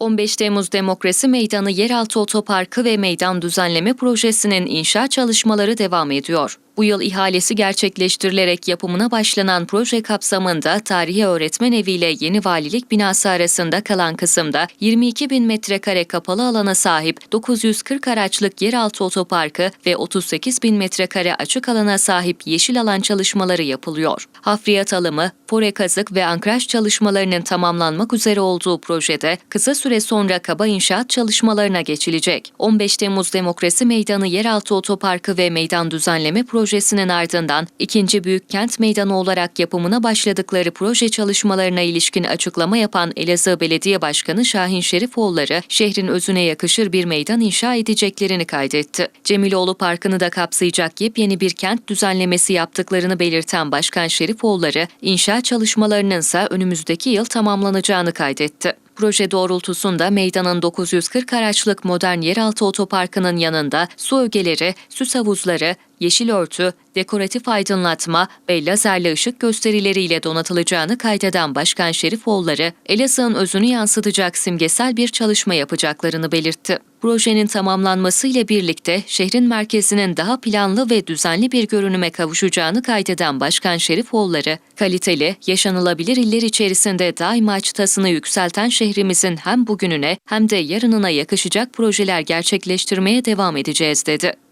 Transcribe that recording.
15 Temmuz Demokrasi Meydanı Yeraltı Otoparkı ve Meydan Düzenleme Projesi'nin inşaat çalışmaları devam ediyor. Bu yıl ihalesi gerçekleştirilerek yapımına başlanan proje kapsamında Tarihi Öğretmen Evi ile Yeni Valilik binası arasında kalan kısımda 22 bin metrekare kapalı alana sahip 940 araçlık yeraltı otoparkı ve 38 bin metrekare açık alana sahip yeşil alan çalışmaları yapılıyor. Hafriyat alımı, fore kazık ve ankraj çalışmalarının tamamlanmak üzere olduğu projede kısa süre sonra kaba inşaat çalışmalarına geçilecek. 15 Temmuz Demokrasi Meydanı Yeraltı Otoparkı ve Meydan Düzenleme Projesi'nin ardından ikinci büyük kent meydanı olarak yapımına başladıkları proje çalışmalarına ilişkin açıklama yapan Elazığ Belediye Başkanı Şahin Şerifoğulları, şehrin özüne yakışır bir meydan inşa edeceklerini kaydetti. Cemiloğlu Parkı'nı da kapsayacak yepyeni bir kent düzenlemesi yaptıklarını belirten Başkan Şerifoğulları, inşaat çalışmalarının ise önümüzdeki yıl tamamlanacağını kaydetti. Proje doğrultusunda meydanın 940 araçlık modern yeraltı otoparkının yanında su ögeleri, süs havuzları, yeşil örtü, dekoratif aydınlatma ve lazerli ışık gösterileriyle donatılacağını kaydeden Başkan Şerifoğulları, Elazığ'ın özünü yansıtacak simgesel bir çalışma yapacaklarını belirtti. Projenin tamamlanmasıyla birlikte şehrin merkezinin daha planlı ve düzenli bir görünüme kavuşacağını kaydeden Başkan Şerifoğulları, kaliteli, yaşanılabilir iller içerisinde daima çıtasını yükselten şehrimizin hem bugününe hem de yarınına yakışacak projeler gerçekleştirmeye devam edeceğiz dedi.